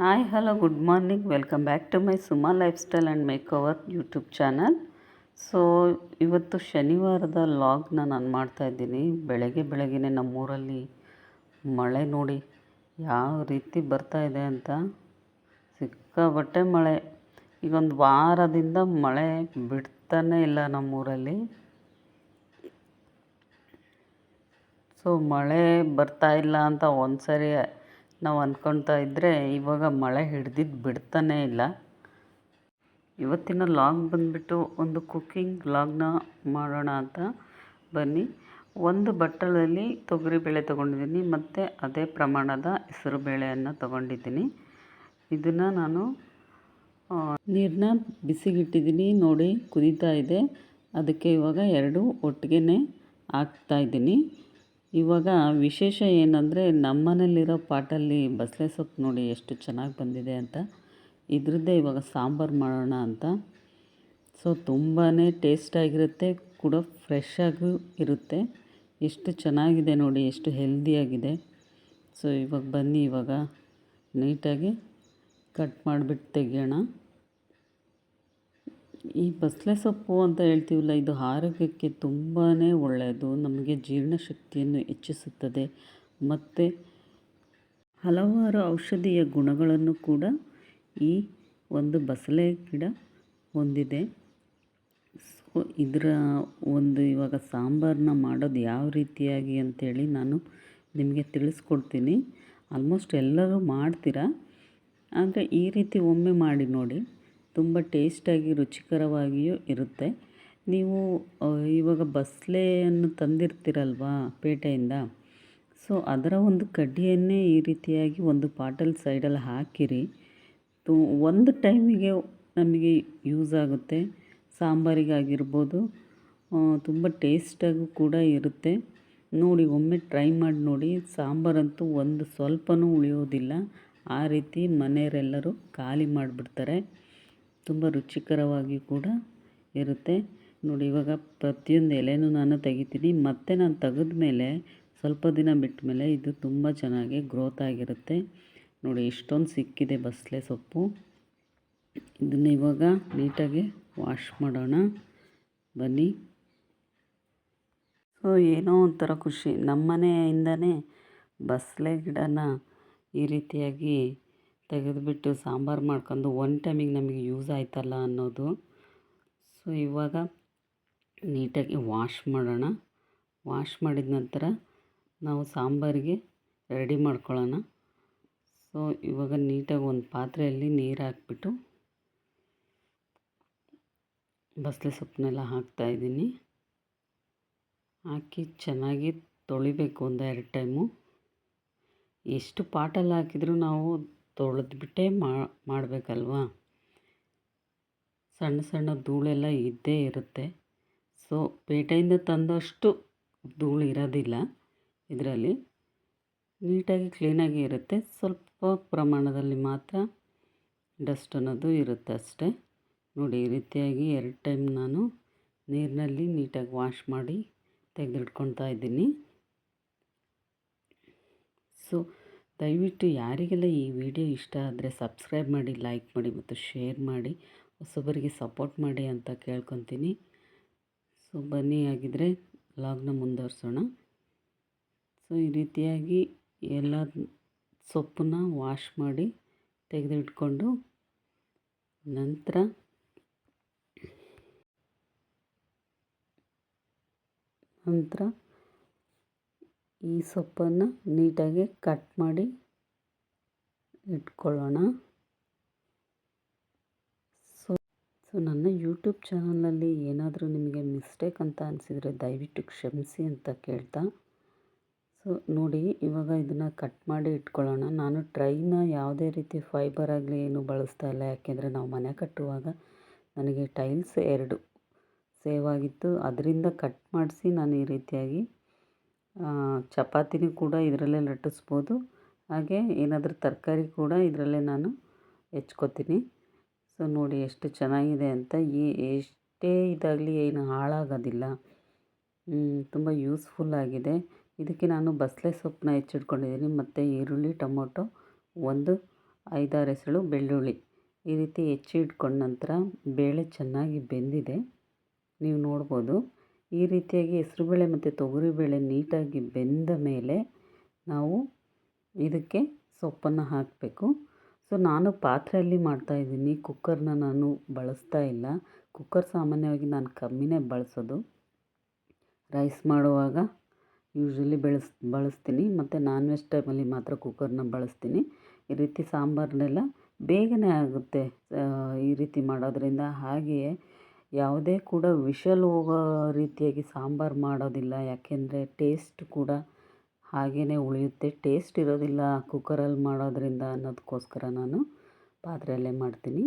Hi, hello, good morning. Welcome back to my Suma lifestyle and makeover YouTube channel. So, ಇವತ್ತು ಶನಿವಾರದ ಲಾಗ್ನ ನಾನು ಮಾಡ್ತಾಯಿದ್ದೀನಿ ಬೆಳಗ್ಗೆ ಬೆಳಗ್ಗೆ ನಮ್ಮೂರಲ್ಲಿ ಮಳೆ ನೋಡಿ ಯಾವ ರೀತಿ ಬರ್ತಾ ಇದೆ ಅಂತ ಸಿಕ್ಕಾಬಟ್ಟೆ ಮಳೆ. ಈಗ ಒಂದು ವಾರದಿಂದ ಮಳೆ ಬಿಡ್ತಾನೇ ಇಲ್ಲ ನಮ್ಮೂರಲ್ಲಿ. ಸೊ, ಮಳೆ ಬರ್ತಾ ಇಲ್ಲ ಅಂತ ಒಂದು ಸರಿ ನಾವು ಅಂದ್ಕೊಳ್ತಾ ಇದ್ದರೆ ಇವಾಗ ಮಳೆ ಹಿಡ್ದಿದ್ದು ಬಿಡ್ತಾನೇ ಇಲ್ಲ. ಇವತ್ತಿನ ಲಾಗ್ ಬಂದುಬಿಟ್ಟು ಒಂದು ಕುಕ್ಕಿಂಗ್ ಲಾಗ್ನ ಮಾಡೋಣ ಅಂತ ಬನ್ನಿ. ಒಂದು ಬಟ್ಟಲಲ್ಲಿ ತೊಗರಿಬೇಳೆ ತೊಗೊಂಡಿದ್ದೀನಿ, ಮತ್ತು ಅದೇ ಪ್ರಮಾಣದ ಹೆಸರು ಬೇಳೆಯನ್ನು ತೊಗೊಂಡಿದ್ದೀನಿ. ಇದನ್ನು ನಾನು ನೀರನ್ನ ಬಿಸಿಗಿಟ್ಟಿದ್ದೀನಿ, ನೋಡಿ ಕುದೀತಾ ಇದೆ. ಅದಕ್ಕೆ ಇವಾಗ ಎರಡು ಒಟ್ಟಿಗೆ ಹಾಕ್ತಾಯಿದ್ದೀನಿ ಇವಾಗ ವಿಶೇಷ ಏನಂದರೆ ನಮ್ಮನೇಲಿರೋ ಪಾಟಲ್ಲಿ ಬಸಳೆ ಸೊಪ್ಪು ನೋಡಿ ಎಷ್ಟು ಚೆನ್ನಾಗಿ ಬಂದಿದೆ ಅಂತ. ಇದ್ರದ್ದೇ ಇವಾಗ ಸಾಂಬಾರು ಮಾಡೋಣ ಅಂತ. ಸೊ ತುಂಬಾ ಟೇಸ್ಟಾಗಿರುತ್ತೆ ಕೂಡ ಫ್ರೆಶ್ ಇರುತ್ತೆ. ಎಷ್ಟು ಚೆನ್ನಾಗಿದೆ ನೋಡಿ, ಎಷ್ಟು ಹೆಲ್ದಿಯಾಗಿದೆ ಸೊ ಇವಾಗ ಬನ್ನಿ, ಇವಾಗ ನೀಟಾಗಿ ಕಟ್ ಮಾಡಿಬಿಟ್ಟು ತೆಗಿಯೋಣ. ಈ ಬಸಳೆ ಸೊಪ್ಪು ಅಂತ ಹೇಳ್ತೀವಲ್ಲ, ಇದು ಆರೋಗ್ಯಕ್ಕೆ ತುಂಬಾ ಒಳ್ಳೆಯದು ನಮಗೆ ಜೀರ್ಣಶಕ್ತಿಯನ್ನು ಹೆಚ್ಚಿಸುತ್ತದೆ. ಮತ್ತು ಹಲವಾರು ಔಷಧೀಯ ಗುಣಗಳನ್ನು ಕೂಡ ಈ ಒಂದು ಬಸಳೆ ಗಿಡ ಹೊಂದಿದೆ. ಸೊ, ಇದರ ಒಂದು ಇವಾಗ ಸಾಂಬಾರನ್ನ ಮಾಡೋದು ಯಾವ ರೀತಿಯಾಗಿ ಅಂಥೇಳಿ ನಾನು ನಿಮಗೆ ತಿಳಿಸ್ಕೊಡ್ತೀನಿ. ಆಲ್ಮೋಸ್ಟ್ ಎಲ್ಲರೂ ಮಾಡ್ತೀರಾ? ಆದರೆ ಈ ರೀತಿ ಒಮ್ಮೆ ಮಾಡಿ ನೋಡಿ. ತುಂಬ ಟೇಸ್ಟಾಗಿ ರುಚಿಕರವಾಗಿಯೂ ಇರುತ್ತೆ. ನೀವು ಇವಾಗ ಬಸಳೆಯನ್ನು ತಂದಿರ್ತೀರಲ್ವಾ ಪೇಟೆಯಿಂದ? ಸೊ, ಅದರ ಒಂದು ಕಡ್ಡಿಯನ್ನೇ ಈ ರೀತಿಯಾಗಿ ಒಂದು ಪಾಟಲ್ ಸೈಡಲ್ಲಿ ಹಾಕಿರಿ. ತು, ಒಂದು ಟೈಮಿಗೆ ನಮಗೆ ಯೂಸ್ ಆಗುತ್ತೆ. ಸಾಂಬಾರಿಗಾಗಿರ್ಬೋದು ತುಂಬ ಟೇಸ್ಟಾಗೂ ಕೂಡ ಇರುತ್ತೆ. ನೋಡಿ, ಒಮ್ಮೆ ಟ್ರೈ ಮಾಡಿ ನೋಡಿ. ಸಾಂಬಾರಂತೂ ಒಂದು ಸ್ವಲ್ಪನೂ ಉಳಿಯೋದಿಲ್ಲ. ಆ ರೀತಿ ಮನೆಯವರೆಲ್ಲರೂ ಖಾಲಿ ಮಾಡಿಬಿಡ್ತಾರೆ. ತುಂಬ ರುಚಿಕರವಾಗಿ ಕೂಡ ಇರುತ್ತೆ. ನೋಡಿ, ಇವಾಗ ಪ್ರತಿಯೊಂದು ಎಲೆನೂ ನಾನು ತೆಗಿತೀನಿ. ಮತ್ತೆ ನಾನು ತೆಗೆದ ಮೇಲೆ ಸ್ವಲ್ಪ ದಿನ ಬಿಟ್ಟ ಮೇಲೆ ಇದು ತುಂಬ ಚೆನ್ನಾಗಿ ಗ್ರೋತ್ ಆಗಿರುತ್ತೆ. ನೋಡಿ, ಇಷ್ಟೊಂದು ಸಿಕ್ಕಿದೆ ಬಸಳೆ ಸೊಪ್ಪು. ಇದನ್ನು ಇವಾಗ ನೀಟಾಗಿ ವಾಶ್ ಮಾಡೋಣ. ಬನ್ನಿ. ಸೊ, ಏನೋ ಒಂಥರ ಖುಷಿ. ನಮ್ಮನೆಯಿಂದನೇ ಬಸಳೆ ಗಿಡನ ಈ ರೀತಿಯಾಗಿ ತೆಗೆದುಬಿಟ್ಟು ಸಾಂಬಾರು ಮಾಡ್ಕೊಂಡು ಒನ್ ಟೈಮಿಗೆ ನಮಗೆ ಯೂಸ್ ಆಯ್ತಲ್ಲ ಅನ್ನೋದು. ಸೊ ಇವಾಗ ನೀಟಾಗಿ ವಾಶ್ ಮಾಡೋಣ. ವಾಶ್ ಮಾಡಿದ ನಂತರ ನಾವು ಸಾಂಬಾರಿಗೆ ರೆಡಿ ಮಾಡ್ಕೊಳ್ಳೋಣ. ಸೊ ಇವಾಗ ನೀಟಾಗಿ ಒಂದು ಪಾತ್ರೆಯಲ್ಲಿ ನೀರು ಹಾಕ್ಬಿಟ್ಟು ಬಸಳೆ ಸೊಪ್ಪನ್ನೆಲ್ಲ ಹಾಕ್ತಾಯಿದ್ದೀನಿ ಹಾಕಿ ಚೆನ್ನಾಗಿ ತೊಳಿಬೇಕು ಒಂದು ಎರಡು ಟೈಮು ಎಷ್ಟು ಪಾಟಲ್ಲಿ ಹಾಕಿದರೂ ನಾವು ತೊಳೆದ್ಬಿಟ್ಟೇ ಮಾಡಬೇಕಲ್ವಾ? ಸಣ್ಣ ಸಣ್ಣ ಧೂಳೆಲ್ಲ ಇದ್ದೇ ಇರುತ್ತೆ. ಸೊ, ಪೇಟೆಯಿಂದ ತಂದಷ್ಟು ಧೂಳು ಇರೋದಿಲ್ಲ ಇದರಲ್ಲಿ. ನೀಟಾಗಿ ಕ್ಲೀನಾಗಿ ಇರುತ್ತೆ. ಸ್ವಲ್ಪ ಪ್ರಮಾಣದಲ್ಲಿ ಮಾತ್ರ ಡಸ್ಟ್ ಅನ್ನೋದು ಇರುತ್ತೆ ಅಷ್ಟೇ. ನೋಡಿ, ಈ ರೀತಿಯಾಗಿ ಎರಡು ಟೈಮ್ ನಾನು ನೀರಿನಲ್ಲಿ ನೀಟಾಗಿ ವಾಶ್ ಮಾಡಿ ತೆಗೆದಿಟ್ಕೊಳ್ತಾ ಇದ್ದೀನಿ. ಸೊ ದಯವಿಟ್ಟು ಯಾರಿಗೆಲ್ಲ ಈ ವಿಡಿಯೋ ಇಷ್ಟ ಆದರೆ ಸಬ್ಸ್ಕ್ರೈಬ್ ಮಾಡಿ, ಲೈಕ್ ಮಾಡಿ ಮತ್ತು ಶೇರ್ ಮಾಡಿ, ಹೊಸಬರಿಗೆ ಸಪೋರ್ಟ್ ಮಾಡಿ ಅಂತ ಕೇಳ್ಕೊತೀನಿ. ಸೊ, ಬನ್ನಿ ಆಗಿದ್ದರೆ ಲಾಗ್ನ ಮುಂದುವರ್ಸೋಣ. ಸೊ, ಈ ರೀತಿಯಾಗಿ ಎಲ್ಲ ಸೊಪ್ಪನ್ನ ವಾಶ್ ಮಾಡಿ ತೆಗೆದಿಟ್ಕೊಂಡು ನಂತರ ನಂತರ ಈ ಸೊಪ್ಪನ್ನು ನೀಟಾಗಿ ಕಟ್ ಮಾಡಿ ಇಟ್ಕೊಳ್ಳೋಣ. ಸೊ ಸೊ ನನ್ನ ಯೂಟ್ಯೂಬ್ ಚಾನಲಲ್ಲಿ ಏನಾದರೂ ನಿಮಗೆ ಮಿಸ್ಟೇಕ್ ಅಂತ ಅನಿಸಿದರೆ ದಯವಿಟ್ಟು ಕ್ಷಮಿಸಿ ಅಂತ ಕೇಳ್ತಾ. ಸೊ ನೋಡಿ, ಇವಾಗ ಇದನ್ನು ಕಟ್ ಮಾಡಿ ಇಟ್ಕೊಳ್ಳೋಣ. ನಾನು ಟ್ರೈನ ಯಾವುದೇ ರೀತಿ ಫೈಬರ್ ಆಗಲಿ ಏನು ಬಳಸ್ತಾ ಇಲ್ಲ. ಯಾಕೆಂದರೆ ನಾವು ಮನೆ ಕಟ್ಟುವಾಗ ನನಗೆ ಟೈಲ್ಸ್ ಎರಡು ಸೇವ್ ಆಗಿತ್ತು. ಅದರಿಂದ ಕಟ್ ಮಾಡಿಸಿ ನಾನು ಈ ರೀತಿಯಾಗಿ ಚಪಾತಿನೂ ಕೂಡ ಇದರಲ್ಲೇ ಲಟ್ಟಿಸ್ಬೋದು. ಹಾಗೆ ಏನಾದರೂ ತರಕಾರಿ ಕೂಡ ಇದರಲ್ಲೇ ನಾನು ಹೆಚ್ಕೋತೀನಿ. ಸೊ, ನೋಡಿ ಎಷ್ಟು ಚೆನ್ನಾಗಿದೆ ಅಂತ. ಈ, ಎಷ್ಟೇ ಇದಾಗಲಿ ಏನು ಹಾಳಾಗೋದಿಲ್ಲ. ತುಂಬ ಯೂಸ್ಫುಲ್ ಆಗಿದೆ. ಇದಕ್ಕೆ ನಾನು ಬಸಳೆ ಸೊಪ್ಪನ್ನ ಹೆಚ್ಚಿಟ್ಕೊಂಡಿದ್ದೀನಿ. ಮತ್ತು ಈರುಳ್ಳಿ, ಟೊಮೊಟೊ, ಒಂದು ಐದಾರು ಎಸಳು ಬೆಳ್ಳುಳ್ಳಿ. ಈ ರೀತಿ ಹೆಚ್ಚಿ ಇಟ್ಕೊಂಡ ನಂತರ ಬೇಳೆ ಚೆನ್ನಾಗಿ ಬೆಂದಿದೆ. ನೀವು ನೋಡ್ಬೋದು. ಈ ರೀತಿಯಾಗಿ ಹೆಸ್ರುಬೇಳೆ ಮತ್ತು ತೊಗರಿಬೇಳೆ ನೀಟಾಗಿ ಬೆಂದ ಮೇಲೆ ನಾವು ಇದಕ್ಕೆ ಸೊಪ್ಪನ್ನು ಹಾಕಬೇಕು. ಸೊ, ನಾನು ಪಾತ್ರೆಯಲ್ಲಿ ಮಾಡ್ತಾಯಿದ್ದೀನಿ ಕುಕ್ಕರ್ನ ನಾನು ಬಳಸ್ತಾ ಇಲ್ಲ. ಕುಕ್ಕರ್ ಸಾಮಾನ್ಯವಾಗಿ ನಾನು ಕಮ್ಮಿನೇ ಬಳಸೋದು. ರೈಸ್ ಮಾಡುವಾಗ ಯೂಶ್ವಲಿ ಬೆಳೆಸ್, ಬಳಸ್ತೀನಿ. ಮತ್ತು ನಾನ್ ವೆಜ್ ಟೈಮಲ್ಲಿ ಮಾತ್ರ ಕುಕ್ಕರ್ನ ಬಳಸ್ತೀನಿ. ಈ ರೀತಿ ಸಾಂಬಾರನ್ನೆಲ್ಲ ಬೇಗನೆ ಆಗುತ್ತೆ. ಈ ರೀತಿ ಮಾಡೋದ್ರಿಂದ ಹಾಗೆಯೇ ಯಾವುದೇ ಕೂಡ ವಿಷಲ್ ಹೋಗೋ ರೀತಿಯಾಗಿ ಸಾಂಬಾರು ಮಾಡೋದಿಲ್ಲ. ಯಾಕೆಂದರೆ ಟೇಸ್ಟ್ ಕೂಡ ಹಾಗೆಯೇ ಉಳಿಯುತ್ತೆ. ಟೇಸ್ಟ್ ಇರೋದಿಲ್ಲ ಕುಕ್ಕರಲ್ಲಿ ಮಾಡೋದ್ರಿಂದ ಅನ್ನೋದಕ್ಕೋಸ್ಕರ ನಾನು ಪಾತ್ರೆಯಲ್ಲೇ ಮಾಡ್ತೀನಿ.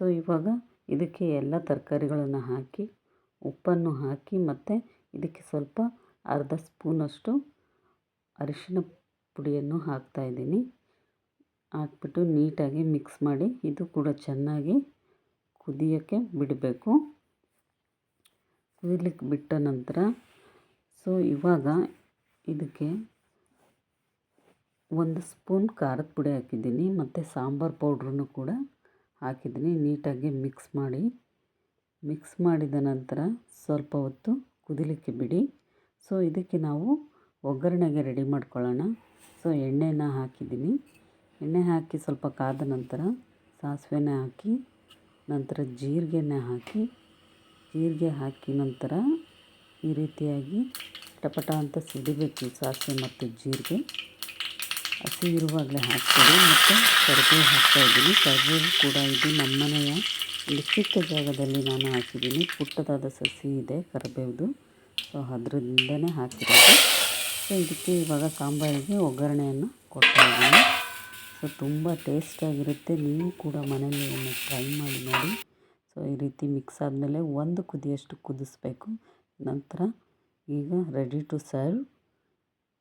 ಸೊ ಇವಾಗ ಇದಕ್ಕೆ ಎಲ್ಲ ತರಕಾರಿಗಳನ್ನು ಹಾಕಿ, ಉಪ್ಪನ್ನು ಹಾಕಿ ಮತ್ತು ಇದಕ್ಕೆ ಸ್ವಲ್ಪ ಅರ್ಧ ಸ್ಪೂನಷ್ಟು ಅರಿಶಿನ ಪುಡಿಯನ್ನು ಹಾಕ್ತಾಯಿದ್ದೀನಿ ಹಾಕ್ಬಿಟ್ಟು ನೀಟಾಗಿ ಮಿಕ್ಸ್ ಮಾಡಿ, ಇದು ಕೂಡ ಚೆನ್ನಾಗಿ ಕುದಿಯೋಕ್ಕೆ ಬಿಡಬೇಕು. ಕುದಿಲಿಕ್ಕೆ ಬಿಟ್ಟ ನಂತರ ಸೊ ಇವಾಗ ಇದಕ್ಕೆ ಒಂದು ಸ್ಪೂನ್ ಖಾರದ ಪುಡಿ ಹಾಕಿದ್ದೀನಿ, ಮತ್ತು ಸಾಂಬಾರು ಪೌಡ್ರನ್ನು ಕೂಡ ಹಾಕಿದ್ದೀನಿ, ನೀಟಾಗಿ ಮಿಕ್ಸ್ ಮಾಡಿ. ಮಿಕ್ಸ್ ಮಾಡಿದ ನಂತರ ಸ್ವಲ್ಪ ಹೊತ್ತು ಕುದಿಲಿಕ್ಕೆ ಬಿಡಿ. ಸೊ ಇದಕ್ಕೆ ನಾವು ಒಗ್ಗರಣೆಗೆ ರೆಡಿ ಮಾಡ್ಕೊಳ್ಳೋಣ. ಸೊ ಎಣ್ಣೆನ ಹಾಕಿದ್ದೀನಿ. ಎಣ್ಣೆ ಹಾಕಿ ಸ್ವಲ್ಪ ಕಾದ ನಂತರ ಸಾಸಿವೆನ ಹಾಕಿ ನಂತರ ಜೀರಿಗೆನ ಹಾಕಿ, ಜೀರಿಗೆ ಹಾಕಿ ನಂತರ ಈ ರೀತಿಯಾಗಿ ಟಪಟ ಅಂತ ಸಿಡಿಬೇಕು ಸಾಸಿವೆ ಮತ್ತು ಜೀರಿಗೆ. ಹಸಿ ಇರುವಾಗಲೇ ಹಾಕ್ತೀವಿ ಮತ್ತು ಕರಿಬೇವು ಹಾಕ್ತಾಯಿದ್ದೀನಿ ಕರಿಬೇವು ಕೂಡ ಇದು ನಮ್ಮನೆಯ ಒಂದು ಚಿಕ್ಕ ಜಾಗದಲ್ಲಿ ನಾನು ಹಾಕಿದ್ದೀನಿ. ಪುಟ್ಟದಾದ ಸಸಿ ಇದೆ ಕರಿಬೇವ್ದು. ಸೊ ಅದರಿಂದನೇ ಹಾಕಿರೋದು. ಸೊ ಇದಕ್ಕೆ ಇವಾಗ ಸಾಂಬಾರಿಗೆ ಒಗ್ಗರಣೆಯನ್ನು ಕೊಡ್ತಾಯಿದ್ದೀನಿ ಸೊ ತುಂಬ ಟೇಸ್ಟಾಗಿರುತ್ತೆ. ನೀವು ಕೂಡ ಮನೇಲಿ ಒಮ್ಮೆ ಟ್ರೈ ಮಾಡಿ ನೋಡಿ. ಸೊ, ಈ ರೀತಿ ಮಿಕ್ಸ್ ಆದಮೇಲೆ ಒಂದು ಕುದಿಯಷ್ಟು ಕುದಿಸ್ಬೇಕು. ನಂತರ ಈಗ ರೆಡಿ ಟು ಸರ್ವ್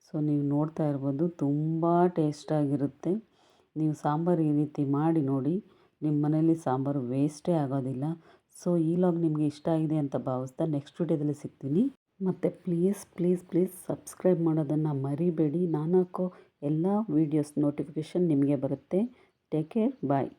ಸೊ, ನೀವು ನೋಡ್ತಾ ಇರ್ಬೋದು ತುಂಬ ಟೇಸ್ಟಾಗಿರುತ್ತೆ. ನೀವು ಸಾಂಬಾರು ಈ ರೀತಿ ಮಾಡಿ ನೋಡಿ. ನಿಮ್ಮ ಮನೇಲಿ ಸಾಂಬಾರು ವೇಸ್ಟೇ ಆಗೋದಿಲ್ಲ. ಸೊ, ಈ ಲಾಗ್ ನಿಮಗೆ ಇಷ್ಟ ಆಗಿದೆ ಅಂತ ಭಾವಿಸ್ತಾ ನೆಕ್ಸ್ಟ್ ವಿಡಿಯೋದಲ್ಲಿ ಸಿಗ್ತೀನಿ. ಮತ್ತು ಪ್ಲೀಸ್ ಪ್ಲೀಸ್ ಪ್ಲೀಸ್ ಸಬ್ಸ್ಕ್ರೈಬ್ ಮಾಡೋದನ್ನು ಮರಿಬೇಡಿ. ನಾನು ಎಲ್ಲ ವೀಡಿಯೋಸ್ ನೋಟಿಫಿಕೇಷನ್ ನಿಮಗೆ ಬರುತ್ತೆ. Take care bye